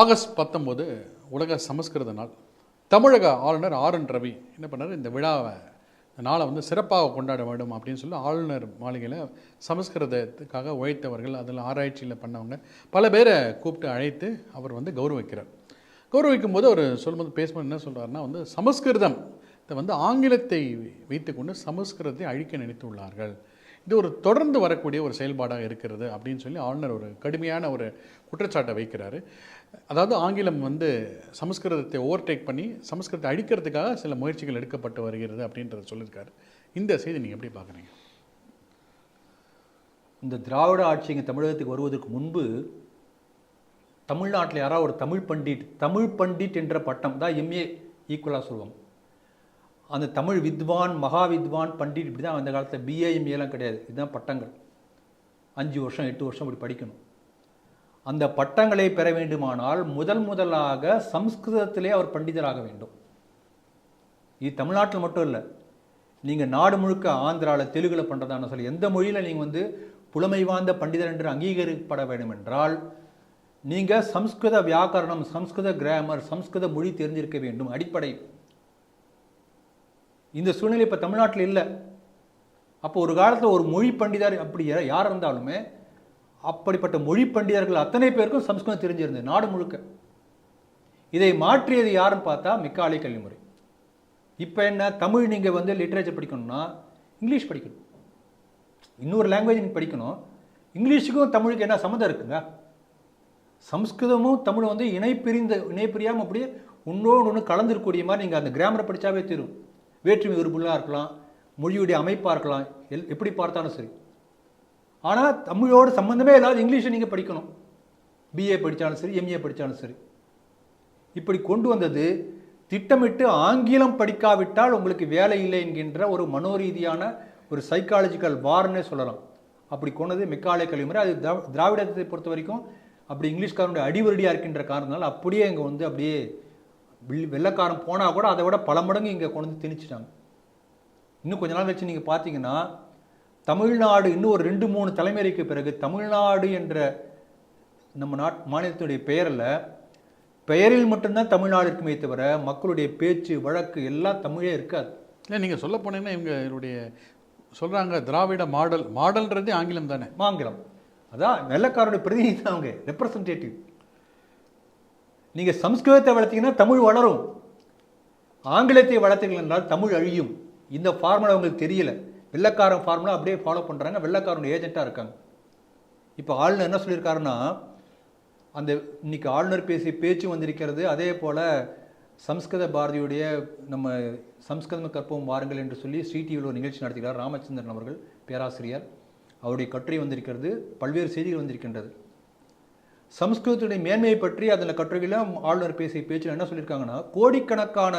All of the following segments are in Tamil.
ஆகஸ்ட் பத்தொம்போது உலக சமஸ்கிருத நாள். தமிழக ஆளுநர் ஆர் என் ரவி என்ன பண்ணார்? இந்த விழாவை இந்த நாளை வந்து சிறப்பாக கொண்டாட வேண்டும் அப்படின்னு சொல்லி ஆளுநர் மாளிகையில் சமஸ்கிருதத்துக்காக உழைத்தவர்கள் அதில் ஆராய்ச்சியில் பண்ணவங்க பல பேரை கூப்பிட்டு அழைத்து அவர் வந்து கௌரவிக்கிறார். கௌரவிக்கும் போது அவர் சொல்லும்போது பேசும்போது என்ன சொல்கிறார்னா வந்து சமஸ்கிருதம் இதை வந்து ஆங்கிலத்தை வைத்துக்கொண்டு சமஸ்கிருதத்தை அழிக்க நினைத்து உள்ளார்கள் இது ஒரு தொடர்ந்து வரக்கூடிய ஒரு செயல்பாடாக இருக்கிறது அப்படின்னு சொல்லி ஆளுநர் ஒரு கடுமையான ஒரு குற்றச்சாட்டை வைக்கிறாரு. அதாவது ஆங்கிலம் வந்து சமஸ்கிருதத்தை ஓவர்டேக் பண்ணி சமஸ்கிருதத்தை அழிக்கிறதுக்காக சில முயற்சிகள் எடுக்கப்பட்டு வருகிறது அப்படின்றத சொல்லியிருக்காரு. இந்த செய்தி நீங்கள் எப்படி பார்க்குறீங்க? இந்த திராவிட ஆட்சி இங்கே தமிழகத்துக்கு வருவதற்கு முன்பு தமிழ்நாட்டில் யாராவது ஒரு தமிழ் பண்டிட் தமிழ் பண்டிட் என்ற பட்டம் தான் எம்ஏ ஈக்குவலாக சொல்லுவோம் அந்த தமிழ் வித்வான் மகா வித்வான் பண்டிட் இப்படி தான் அந்த காலத்தில் பிஏஎம்ஏலாம் கிடையாது. இதுதான் பட்டங்கள். அஞ்சு வருஷம் எட்டு வருஷம் இப்படி படிக்கணும். அந்த பட்டங்களை பெற வேண்டுமானால் முதல் முதலாக சம்ஸ்கிருதத்திலே அவர் பண்டிதராக வேண்டும். இது தமிழ்நாட்டில் மட்டும் இல்லை. நீங்கள் நாடு முழுக்க ஆந்திராவில் தெலுங்குல பண்ணுறதான சொல்லி எந்த மொழியில் நீங்கள் வந்து புலமை வாய்ந்த பண்டிதர் என்று அங்கீகரிக்கப்பட வேண்டும் என்றால் நீங்கள் சம்ஸ்கிருத வியாக்கரணம் சம்ஸ்கிருத கிராமர் சம்ஸ்கிருத மொழி தெரிஞ்சிருக்க வேண்டும். அடிப்படை இந்த சூழ்நிலை இப்போ தமிழ்நாட்டில் இல்லை. அப்போ ஒரு காலத்தில் ஒரு மொழி பண்டிதர் அப்படி யார் இருந்தாலுமே அப்படிப்பட்ட மொழி பண்டிதர்கள் அத்தனை பேருக்கும் சம்ஸ்கிருதம் தெரிஞ்சிருந்தது நாடு முழுக்க. இதை மாற்றியது யாருன்னு பார்த்தா மிக்காலை கல்விமுறை. இப்போ என்ன தமிழ் நீங்கள் வந்து லிட்ரேச்சர் படிக்கணும்னா இங்கிலீஷ் படிக்கணும். இன்னொரு லாங்குவேஜ் நீங்கள் படிக்கணும் இங்கிலீஷுக்கும் தமிழுக்கு என்ன சம்மந்தம் இருக்குங்க? சம்ஸ்கிருதமும் தமிழும் வந்து இணைப்பிரிந்த இணைப்பிரியாமல் அப்படியே ஒன்றோடு ஒன்று கலந்துருக்கூடிய மாதிரி நீங்கள் அந்த கிராமரை படித்தாவே தீரும். வேற்றுமை உறுப்புகளாக இருக்கலாம் மொழியுடைய அமைப்பாக இருக்கலாம் எல் எப்படி பார்த்தாலும் சரி. ஆனால் தமிழோடு சம்மந்தமே இல்லாத இங்கிலீஷை நீங்கள் படிக்கணும். பிஏ படித்தாலும் சரி எம்ஏ படித்தாலும் சரி. இப்படி கொண்டு வந்தது திட்டமிட்டு ஆங்கிலம் படிக்காவிட்டால் உங்களுக்கு வேலை இல்லை என்கின்ற ஒரு மனோரீதியான ஒரு சைக்காலஜிக்கல் வார்னே சொல்லலாம். அப்படி கொண்டது மெக்காலே கல்விமுறை. அது திரா- திராவிடத்தை பொறுத்த வரைக்கும் அப்படி இங்கிலீஷ்காரனுடைய அடிவருடியாக இருக்கின்ற காரணத்தினால் அப்படியே இங்கே வந்து அப்படியே வெள்ளைக்காரன் போனால் கூட அதை விட பல மடங்கு இங்கே கொண்டு வந்து திணிச்சிட்டாங்க. இன்னும் கொஞ்ச நாள் கழிச்சு நீங்கள் பார்த்தீங்கன்னா தமிழ்நாடு இன்னும் ஒரு ரெண்டு மூணு தலைமுறைக்கு பிறகு தமிழ்நாடு என்ற நம்ம நாட் மாநிலத்தினுடைய பெயரில் பெயரில் மட்டும்தான் தமிழ்நாடு இருக்குமே தவிர மக்களுடைய பேச்சு வழக்கு எல்லாம் தமிழே இருக்காது. இல்லை நீங்கள் சொல்ல போனீங்கன்னா இவங்க இவருடைய சொல்கிறாங்க திராவிட மாடல் மாடல்ன்றதே ஆங்கிலம் தானே? மாங்கிலம் அதான் வெள்ளக்காரனுடைய பிரதிநிதி தான் அவங்க ரெப்ரசன்டேட்டிவ் நீங்கள் சம்ஸ்கிருதத்தை வளர்த்தீங்கன்னா தமிழ் வளரும். ஆங்கிலத்தை வளர்த்தீர்கள் என்றால் தமிழ் அழியும். இந்த ஃபார்முலா அவங்களுக்கு தெரியல. வெள்ளக்காரன் ஃபார்முலா அப்படியே ஃபாலோ பண்ணுறாங்க வெள்ளக்காரன் ஏஜென்ட்டாக இருக்காங்க. இப்போ ஆளுநர் என்ன சொல்லியிருக்காருன்னா அந்த இன்னைக்கு ஆளுநர் பேசிய பேச்சு வந்திருக்கிறது அதே போல் சம்ஸ்கிருத பாரதியுடைய நம்ம சம்ஸ்கிருதம் கற்போம் வாருங்கள் என்று சொல்லி சிடிவியில் ஒரு நிகழ்ச்சி நடத்துகிறார் ராமச்சந்திரன் அவர்கள் பேராசிரியர். அவருடைய கட்டுரை வந்திருக்கிறது. பல்வேறு செய்திகள் வந்திருக்கின்றது. சம்ஸ்கிருதத்துடைய மேன்மையை பற்றி அதில் கட்டுரையில் ஆளுநர் பேசிய பேச்சில் என்ன சொல்லியிருக்காங்கன்னா கோடிக்கணக்கான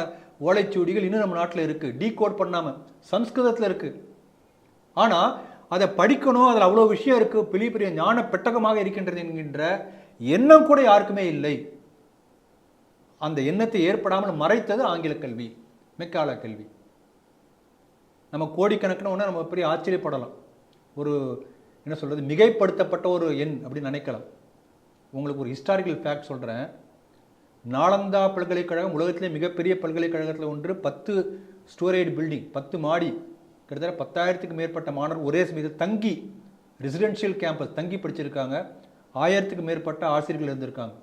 ஓலைச்சுவடிகள் இன்னும் நம்ம நாட்டில் இருக்குது டீகோட் பண்ணாமல் சம்ஸ்கிருதத்தில் இருக்குது ஆனால் அதை படிக்கணும் அதில் அவ்வளோ விஷயம் இருக்குது பெரிய பெரிய ஞான பெட்டகமாக இருக்கின்றது என்கின்ற எண்ணம் கூட யாருக்குமே இல்லை. அந்த எண்ணத்தை ஏற்படாமல் மறைத்தது ஆங்கில கல்வி மெக்கால கல்வி. நம்ம கோடிக்கணக்கில் ஒன்று நம்ம பெரிய ஆச்சரியப்படலாம். ஒரு என்ன சொல்கிறது மிகைப்படுத்தப்பட்ட ஒரு எண் அப்படின்னு நினைக்கலாம். உங்களுக்கு ஒரு ஹிஸ்டாரிக்கல் ஃபேக்ட் சொல்கிறேன் நாலந்தா பல்கலைக்கழகம் உலகத்திலே மிகப்பெரிய பல்கலைக்கழகத்தில் ஒன்று பத்து ஸ்டோரேஜ் பில்டிங் பத்து மாடி கிட்டத்தட்ட பத்தாயிரத்துக்கு மேற்பட்ட மாணவர் ஒரே சமயத்தில் தங்கி ரெசிடென்ஷியல் கேம்பஸ் தங்கி படிச்சிருக்காங்க. ஆயிரத்துக்கு மேற்பட்ட ஆசிரியர்கள் இருந்திருக்காங்க.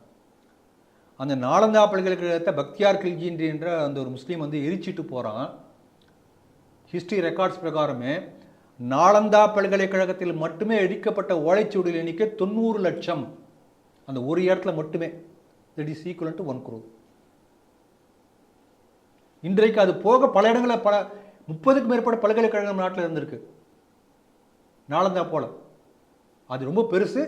அந்த நாலந்தா பல்கலைக்கழகத்தை பக்தியார் கில்ஜி என்ற அந்த ஒரு முஸ்லீம் வந்து எரிச்சிட்டு போகிறான் ஹிஸ்ட்ரி ரெக்கார்ட்ஸ் பிரகாரமே நாலந்தா பல்கலைக்கழகத்தில் மட்டுமே எரிக்கப்பட்ட ஓலைச்சுவடிகள் எண்ணிக்கை தொண்ணூறு லட்சம். அந்த ஒரு இடத்துல மட்டுமே that is equal to one group இன்றைக்கு அது போக பல இடங்களில் பல முப்பதுக்கு மேற்பட்ட பல்கலைக்கழகம் நாட்டில் இருந்திருக்கு. நாலந்தா போல அது ரொம்ப பெருசு.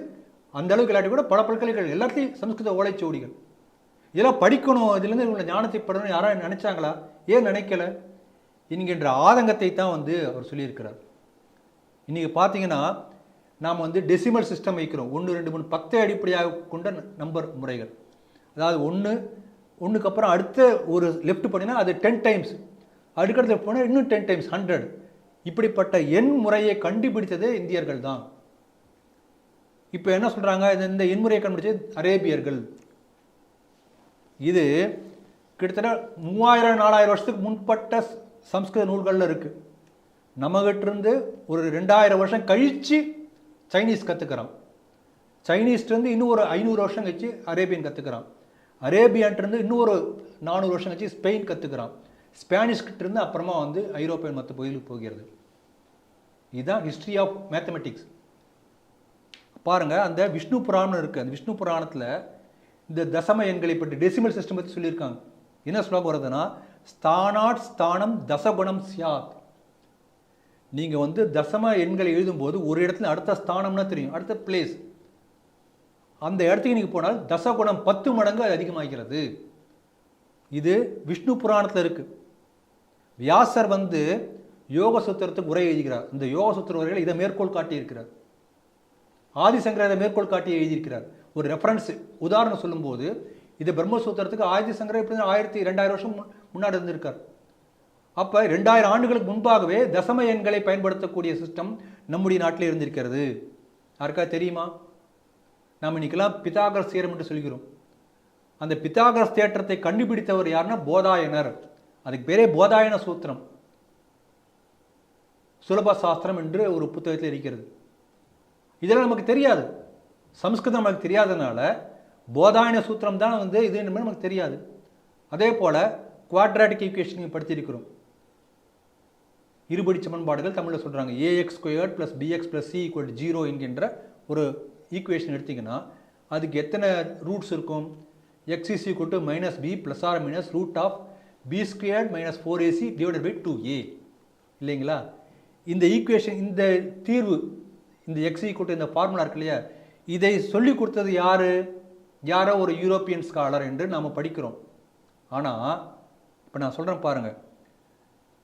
அந்த அளவுக்கு இல்லாட்டி கூட பல பல்கலைக்கழகம் எல்லாத்தையும் சம்ஸ்கிருத ஓலைச்சுவடிகள் இதெல்லாம் படிக்கணும். இதுலேருந்து இவங்களை ஞானத்தை படணும் யாராவது நினைச்சாங்களா? ஏன் நினைக்கல? என்கின்ற ஆதங்கத்தை தான் வந்து அவர் சொல்லியிருக்கிறார். இன்றைக்கி பார்த்தீங்கன்னா நாம் வந்து டெசிமல் சிஸ்டம் வைக்கிறோம். ஒன்று ரெண்டு மூணு பத்தை அடிப்படையாக கொண்ட நம்பர் முறைகள். அதாவது ஒன்று ஒன்றுக்கு அப்புறம் அடுத்த ஒரு லெஃப்ட் பண்ணினா அது டென் டைம்ஸ் அடுக்கடுத்து போனால் இன்னும் டென் டைம்ஸ் ஹண்ட்ரட் இப்படிப்பட்ட எண் முறையை கண்டுபிடித்ததே இந்தியர்கள் தான். இப்போ என்ன சொல்கிறாங்க இந்த எண்முறையை கண்டுபிடிச்சது அரேபியர்கள். இது கிட்டத்தட்ட மூவாயிரம் நாலாயிரம் வருஷத்துக்கு முன்பட்ட சம்ஸ்கிருத நூல்களில் இருக்குது நம்மகிட்ட இருந்து ஒரு ரெண்டாயிரம் வருஷம் கழித்து சைனீஸ் கற்றுக்கிறான் சைனீஸ்லேருந்து இன்னும் ஒரு ஐநூறு வருஷம் கழிச்சு அரேபியன் கற்றுக்கிறான் அரேபியான்ட்டேருந்து இன்னும் ஒரு நானூறு வருஷம் கழிச்சு ஸ்பெயின் கற்றுக்கிறான் ஸ்பானிஷ்கிட்ட இருந்து அப்புறமா வந்து ஐரோப்பியன் மற்ற பகுதிகளுக்கு போகிறது. இதுதான் ஹிஸ்ட்ரி ஆஃப் மேத்தமெட்டிக்ஸ் பாருங்கள் அந்த விஷ்ணு புராணம் இருக்குது அந்த விஷ்ணு புராணத்தில் இந்த தசம எண்களை பற்றி டெசிமல் சிஸ்டம் பற்றி சொல்லியிருக்காங்க. என்ன சொல்ல போகிறதுனா ஸ்தானாட் ஸ்தானம் தசகுணம் சியாத். நீங்கள் வந்து தசம எண்களை எழுதும்போது ஒரு இடத்துல அடுத்த ஸ்தானம்னா தெரியும் அடுத்த பிளேஸ் அந்த இடத்துக்கு நீங்கள் போனால் தசகுணம் பத்து மடங்கு அது அதிகமாகிறது. இது விஷ்ணு புராணத்தில் இருக்குது வியாசர் வந்து யோக சூத்திரத்துக்கு உரை எழுதுகிறார். இந்த யோக சூத்திர உரையில் இதை மேற்கோள் காட்டியிருக்கிறார் ஆதிசங்கர இதை மேற்கோள் காட்டி எழுதியிருக்கிறார். ஒரு ரெஃபரன்ஸ் உதாரணம் சொல்லும்போது இது பிரம்மசூத்திரத்துக்கு ஆதிசங்கரர் எப்படி ஆயிரத்தி ரெண்டாயிரம் வருஷம் முன்- முன்னாடி இருந்திருக்கார். அப்போ ரெண்டாயிரம் ஆண்டுகளுக்கு முன்பாகவே தசம எண்களை பயன்படுத்தக்கூடிய சிஸ்டம் நம்முடைய நாட்டில் இருந்திருக்கிறது. யாருக்கா தெரியுமா? நாம் இன்னைக்கெல்லாம் பித்தாகரஸ் தேரம் என்று சொல்கிறோம். அந்த பித்தாகரஸ் தேற்றத்தை கண்டுபிடித்தவர் யாருன்னா போதாயனர். அதுக்கு பேரே போதாயன சூத்திரம். சுலப சாஸ்திரம் என்று ஒரு புத்தகத்தில் இருக்கிறது. இதெல்லாம் நமக்கு தெரியாது. சம்ஸ்கிருதம் நமக்கு தெரியாதனால போதாயன சூத்திரம் தான் வந்து இது என்னமே நமக்கு தெரியாது. அதே போல் குவாட்ராட்டிக் ஈக்குவேஷன் படித்திருக்கிறோம். இருபடி சமன்பாடுகள் தமிழில் சொல்கிறாங்க a x squared plus b x plus c equal zero என்கின்ற ஒரு ஈக்குவேஷன் எடுத்திங்கன்னா அதுக்கு எத்தனை ரூட்ஸ் இருக்கும்? X is equal to minus b plus or minus root of b squared minus four a c divided by two a இல்லைங்களா? இந்த ஈக்குவேஷன் இந்த தீர்வு இந்த எக்ஸ் ஈக்குவல் இந்த ஃபார்முலா இருக்கு இல்லையா? இதை சொல்லி கொடுத்தது யார்? யாரோ ஒரு யூரோப்பியன் ஸ்காலர் என்று நாம் படிக்கிறோம். ஆனால் இப்போ நான் சொல்கிறேன் பாருங்கள்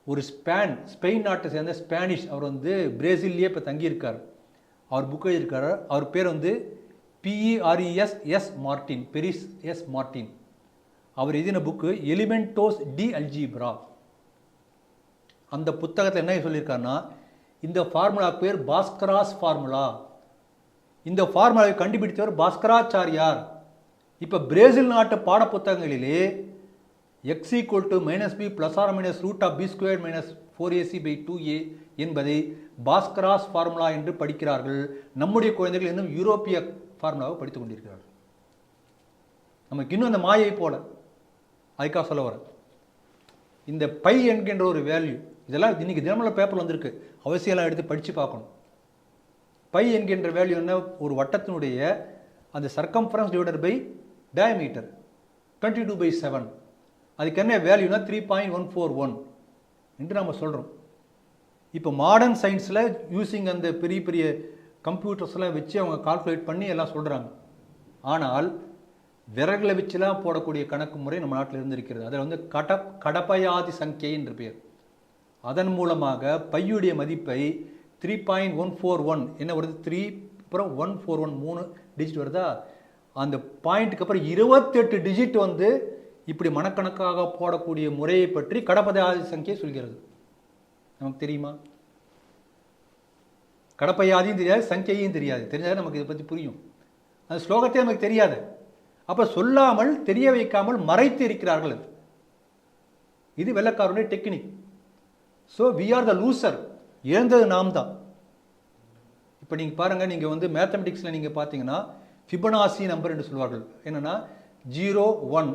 ஒரு ஸ்பேன் ஸ்பெயின் நாட்டை சேர்ந்த ஸ்பானிஷ் அவர் வந்து பிரேசில்லையே இப்போ தங்கியிருக்கார். அவர் புக் எழுதியிருக்காரு. அவர் பேர் வந்து P E R E S S Martin Peres S Martin அவர் எழுதின புக்கு எலிமெண்டோஸ் டி அல்ஜிப்ரா அந்த புத்தகத்தில் என்ன சொல்லியிருக்காருன்னா இந்த ஃபார்முலா பேர் பாஸ்கராஸ் ஃபார்முலா இந்த ஃபார்முலாவை கண்டுபிடித்தவர் பாஸ்கராச்சாரியார். இப்போ பிரேசில் நாட்டு பாடப்புத்தகங்களிலே x equal to minus b plus or minus root of b square minus four a c by two a என்பதை பாஸ்கராஸ் ஃபார்முலா என்று படிக்கிறார்கள். நம்முடைய குழந்தைகள் இன்னும் யூரோப்பிய ஃபார்முலாவை படித்துக் கொண்டிருக்கிறார்கள். நமக்கு இன்னும் அந்த மாயை போல. அதுக்காக சொல்ல வர இந்த பை என்கின்ற ஒரு வேல்யூ இதெல்லாம் இன்னைக்கு தினமலர் பேப்பர் வந்திருக்கு. அவசியம்லாம் எடுத்து படித்து பார்க்கணும். பை என்கின்ற வேல்யூ என்ன? ஒரு வட்டத்தினுடைய அந்த circumference divided by diameter twenty two by seven அதுக்கு என்ன வேல்யூனா three point one four one என்று நம்ம சொல்கிறோம் இப்போ மாடர்ன் சயின்ஸில் யூஸிங் அந்த பெரிய பெரிய கம்ப்யூட்டர்ஸ்லாம் வச்சு அவங்க கால்குலேட் பண்ணி எல்லாம் சொல்கிறாங்க ஆனால் விறகுல வச்சுலாம் போடக்கூடிய கணக்கு முறை நம்ம நாட்டில் இருந்திருக்கிறது. அதில் வந்து கட கடப்பயாதி சங்கியை என்று பெயர். அதன் மூலமாக பையுடைய மதிப்பை three point one four one என்ன வருது? த்ரீ அப்புறம் ஒன் ஃபோர் ஒன் மூணு டிஜிட் வருதா? அந்த பாயிண்ட்டுக்கு அப்புறம் இருபத்தெட்டு டிஜிட் வந்து இப்படி மனக்கணக்காக போடக்கூடிய முறையை பற்றி கடப்பதை ஆதி சங்கியை சொல்கிறது. நமக்கு தெரியுமா? கடப்பையாதியும் தெரியாது சங்கையும் தெரியாது. தெரிஞ்சால் நமக்கு இதை பற்றி புரியும். அந்த ஸ்லோகத்தை நமக்கு தெரியாது. அப்போ சொல்லாமல் தெரிய வைக்காமல் மறைத்து இருக்கிறார்கள் அது. இது வெள்ளக்காரனுடைய technique so we are the loser இழந்தது நாம் தான். இப்போ நீங்கள் பாருங்கள் நீங்கள் வந்து மேத்தமெட்டிக்ஸில் நீங்கள் பார்த்தீங்கன்னா ஃபிபனாசி நம்பர் என்று சொல்வார்கள். என்னென்னா ஜீரோ ஒன்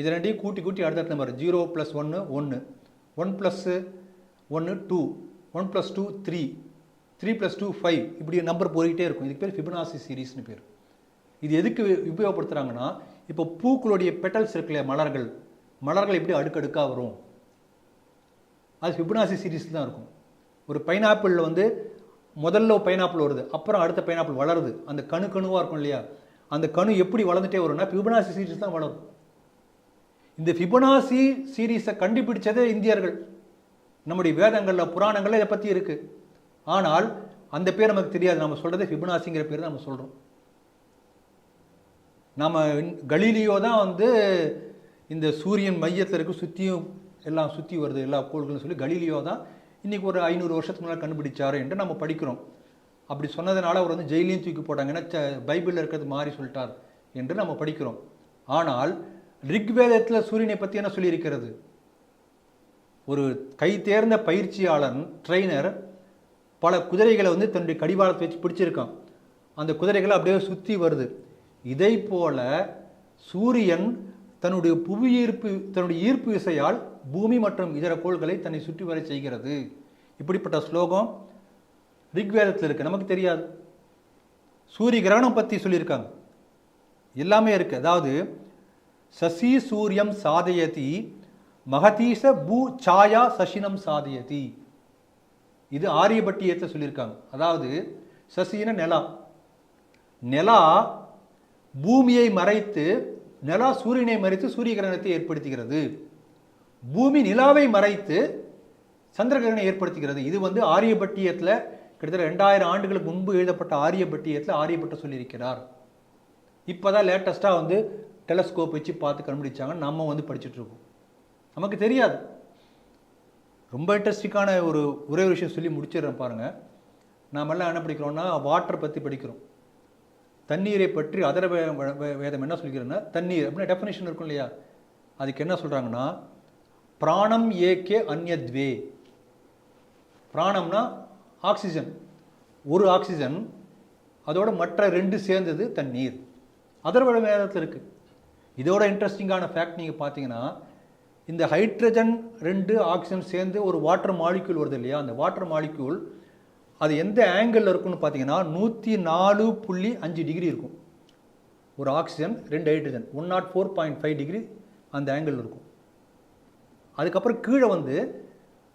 இது ரெண்டையும் கூட்டி கூட்டி அடுத்த நம்பர் ஜீரோ ப்ளஸ் ஒன்று ஒன்று ஒன் ப்ளஸ்ஸு ஒன்று two one plus two three three plus two five இப்படி நம்பர் போய்கிட்டே இருக்கும். இதுக்கு பேர் ஃபிபனாசி சீரீஸ்னு பேர். இது எதுக்கு உபயோகப்படுத்துகிறாங்கன்னா இப்போ பூக்களுடைய பெட்டல்ஸ் இருக்குல்ல மலர்கள் மலர்கள் எப்படி அடுக்கடுக்காக வரும்? அது ஃபிபனாசி சீரீஸ் தான் இருக்கும். ஒரு பைனாப்பிளில் வந்து முதல்ல பைனாப்பிள் வருது அப்புறம் அடுத்த பைனாப்பிள் வளருது. அந்த கணு கணுவாக இருக்கும் இல்லையா? அந்த கணு எப்படி வளர்ந்துட்டே வரும்னா ஃபிபனாசி சீரீஸ் தான் வளரும். இந்த ஃபிபனாசி சீரீஸை கண்டுபிடிச்சதே இந்தியர்கள். நம்முடைய வேதங்களில் புராணங்களில் இதை பற்றி இருக்குது ஆனால் அந்த பேர் நமக்கு தெரியாது. நம்ம சொல்கிறது ஃபிபனாசிங்கிற பேர் தான் நம்ம சொல்கிறோம் நம்ம கலீலியோ தான் வந்து இந்த சூரியன் மையத்தில் இருக்க சுற்றியும் எல்லாம் சுற்றி வருது எல்லா கோள்களும் சொல்லி கலீலியோ தான் இன்றைக்கி ஒரு ஐநூறு வருஷத்துக்கு முன்னாடி கண்டுபிடிச்சார் என்று நம்ம படிக்கிறோம். அப்படி சொன்னதுனால அவர் வந்து ஜெயிலையும் தூக்கி போட்டாங்க. ஏன்னா ச- பைபிளில் இருக்கிறது மாறி சொல்லிட்டார் என்று நம்ம படிக்கிறோம். ஆனால் ரிக்வேதத்தில் சூரியனை பற்றி என்ன சொல்லியிருக்கிறது? ஒரு கை தேர்ந்த பயிற்சியாளன் ட்ரெயினர் பல குதிரைகளை வந்து தன்னுடைய கடிவாளத்தை வச்சு பிடிச்சிருக்கான். அந்த குதிரைகளை அப்படியே சுற்றி வருது. இதை போல சூரியன் தன்னுடைய புவி ஈர்ப்பு தன்னுடைய ஈர்ப்பு விசையால் பூமி மற்றும் இதர கோள்களை தன்னை சுற்றி வர செய்கிறது. இப்படிப்பட்ட ஸ்லோகம் ரிக்வேதத்தில் இருக்கு. நமக்கு தெரியாது. சூரிய கிரகணம் பற்றி சொல்லியிருக்காங்க. எல்லாமே இருக்குது அதாவது சசி சூரியம் சாதயதி மகதீச பூ சாயா சசினம் சாதயதி. இது ஆரியபட்டியத்தை சொல்லியிருக்காங்க. அதாவது சசின நிலா. நிலா பூமியை மறைத்து நிலா சூரியனை மறைத்து சூரிய கிரகணத்தை ஏற்படுத்துகிறது. பூமி நிலாவை மறைத்து சந்திர கிரகணம் ஏற்படுத்துகிறது. இது வந்து ஆரியபட்டியத்தில் கிட்டத்தட்ட ரெண்டாயிரம் ஆண்டுகளுக்கு முன்பு எழுதப்பட்ட ஆரியபட்டியத்தில் ஆரியப்பட்ட சொல்லியிருக்கிறார். இப்போ தான் லேட்டஸ்ட்டாக வந்து டெலஸ்கோப் வச்சு பார்த்து கண்டுபிடிச்சாங்க நம்ம வந்து படிச்சுட்ருக்கோம் நமக்கு தெரியாது. ரொம்ப இன்ட்ரெஸ்டிங்கான ஒரு ஒரே ஒரு விஷயம் சொல்லி முடிச்சிடுறேன் பாருங்கள் நாமெல்லாம் என்ன படிக்கிறோம்னா வாட்டர் பற்றி படிக்கிறோம். தண்ணீரை பற்றி அதர வே- வேதம் என்ன சொல்லிக்கிறேன்னா தண்ணீர் அப்படின்னு டெஃபினேஷன் இருக்கும் இல்லையா? அதுக்கு என்ன சொல்கிறாங்கன்னா பிராணம் ஏகே அந்யத்வே பிராணம்னா ஆக்சிஜன் ஒரு ஆக்சிஜன் அதோட மற்ற ரெண்டு சேர்ந்தது தண்ணீர். அதர்வட வேதத்தில் இருக்குது இதோட இன்ட்ரெஸ்டிங்கான ஃபேக்ட் நீங்கள் பார்த்தீங்கன்னா இந்த ஹைட்ரஜன் ரெண்டு ஆக்சிஜன் சேர்ந்து ஒரு வாட்டர் மாலிக்யூல் வருது இல்லையா? அந்த வாட்டர் மாலிக்யூல் அது எந்த ஆங்கிளில் இருக்கும்னு பார்த்தீங்கன்னா நூற்றி நாலு புள்ளி அஞ்சு டிகிரி இருக்கும். ஒரு ஆக்சிஜன் ரெண்டு hydrogen one nought four point five degree அந்த ஆங்கிள் இருக்கும். அதுக்கப்புறம் கீழே வந்து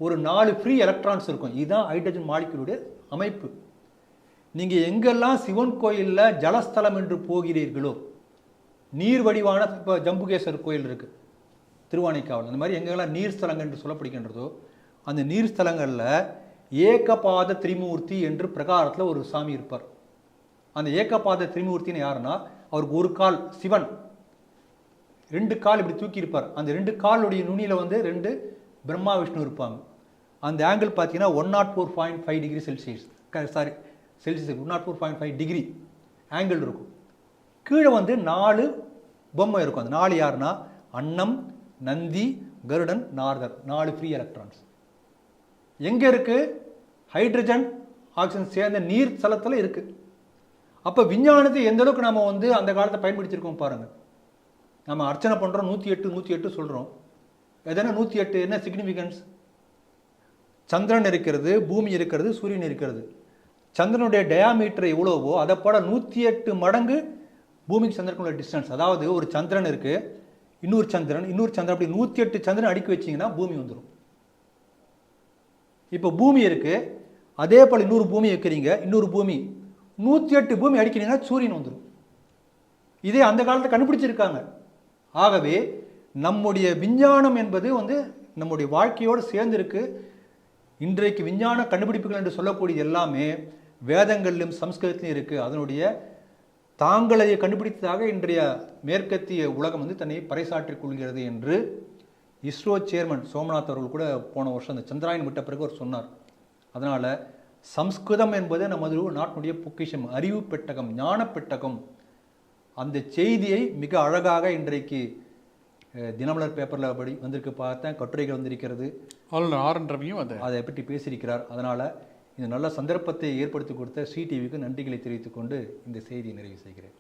ஒரு நாலு ஃப்ரீ எலக்ட்ரான்ஸ் இருக்கும். இதுதான் ஹைட்ரஜன் மாலிக்யூலுடைய அமைப்பு. நீங்கள் எங்கெல்லாம் சிவன் கோயிலில் ஜலஸ்தலம் என்று போகிறீர்களோ நீர் வடிவான இப்போ ஜம்புகேஸ்வர் கோயில் இருக்குது திருவானைக்காவல். அந்த மாதிரி எங்கெல்லாம் நீர் ஸ்தலங்கள் என்று சொல்லப்படுகின்றதோ அந்த நீர் ஸ்தலங்களில் ஏகபாத திரிமூர்த்தி என்று பிரகாரத்தில் ஒரு சாமி இருப்பார். அந்த ஏகபாத திரிமூர்த்தின்னு யாருன்னா அவருக்கு ஒரு கால் சிவன். ரெண்டு கால் இப்படி தூக்கி இருப்பார். அந்த ரெண்டு காலுடைய நுனியில் வந்து ரெண்டு பிரம்மா விஷ்ணு இருப்பாங்க. அந்த ஆங்கிள் பார்த்தீங்கன்னா one nought four point five degree Celsius sorry Celsius one nought four point five degree angle இருக்கும். கீழே வந்து நாலு பொம்மை இருக்கும். அந்த நாலு யாருன்னா? அன்னம் நந்தி கருடன் நார்தர் நாலு ஃப்ரீ எலக்ட்ரான்ஸ் எங்கே இருக்குது ஹைட்ரஜன் ஆக்சிஜன் சேர்ந்த நீர் தளத்தில் இருக்குது அப்போ விஞ்ஞானத்தை எந்த அளவுக்கு நாம வந்து அந்த காலத்தை பயன்படுத்தியிருக்கோம் பாருங்கள் நம்ம அர்ச்சனை பண்ணுறோம் நூற்றி எட்டு நூற்றி எட்டு சொல்கிறோம் எதனா நூற்றி எட்டு என்ன சிக்னிஃபிகன்ஸ் சந்திரன் இருக்கிறது பூமி இருக்கிறது சூரியன் இருக்கிறது. சந்திரனுடைய டயாமீட்டர் எவ்வளவோ அதை போல நூற்றி எட்டு மடங்கு பூமிக்கு சந்திரனுக்கு உள்ள டிஸ்டன்ஸ் அதாவது ஒரு சந்திரன் இருக்குது இன்னொரு சந்திரன் இன்னொரு சந்திரன் அப்படி நூற்றி எட்டு சந்திரன் அடுக்கி வச்சீங்கன்னா பூமி வந்துடும் இப்போ பூமி இருக்கு அதே போல் இன்னொரு பூமி வைக்கிறீங்க இன்னொரு பூமி. நூற்றி எட்டு பூமி அடிக்கிறீங்கன்னா சூரியன் வந்துடும் இதே அந்த காலத்தில் கண்டுபிடிச்சிருக்காங்க. ஆகவே நம்முடைய விஞ்ஞானம் என்பது வந்து நம்முடைய வாழ்க்கையோடு சேர்ந்துருக்கு. இன்றைக்கு விஞ்ஞான கண்டுபிடிப்புகள் என்று சொல்லக்கூடியது எல்லாமே வேதங்களிலும் சம்ஸ்கிருதத்திலும் இருக்குது அதனுடைய தாங்கள் அதை கண்டுபிடித்ததாக இன்றைய மேற்கத்திய உலகம் வந்து தன்னை பறைசாற்றிக் கொள்கிறது என்று இஸ்ரோ சேர்மன் சோமநாத் அவர்கள் கூட போன வருஷம் அந்த சந்திராயன் விட்ட பிறகு அவர் சொன்னார். அதனால சம்ஸ்கிருதம் என்பது நமது நாட்டினுடைய பொக்கிஷம் அறிவு பெட்டகம் ஞான பெட்டகம். அந்த செய்தியை மிக அழகாக இன்றைக்கு தினமலர் பேப்பரில் படி வந்திருக்கு பார்த்தேன் கட்டுரைகள் வந்திருக்கிறது. ஆளுநர் ஆர் ரவியும் அதை. அதை பற்றி பேசியிருக்கிறார். அதனால் இந்த நல்ல சந்தர்ப்பத்தை ஏற்படுத்தி கொடுத்த சிடிவிக்கு நன்றிகளை தெரிவித்துக்கொண்டு இந்த செய்தியை நிறைவு செய்கிறேன்.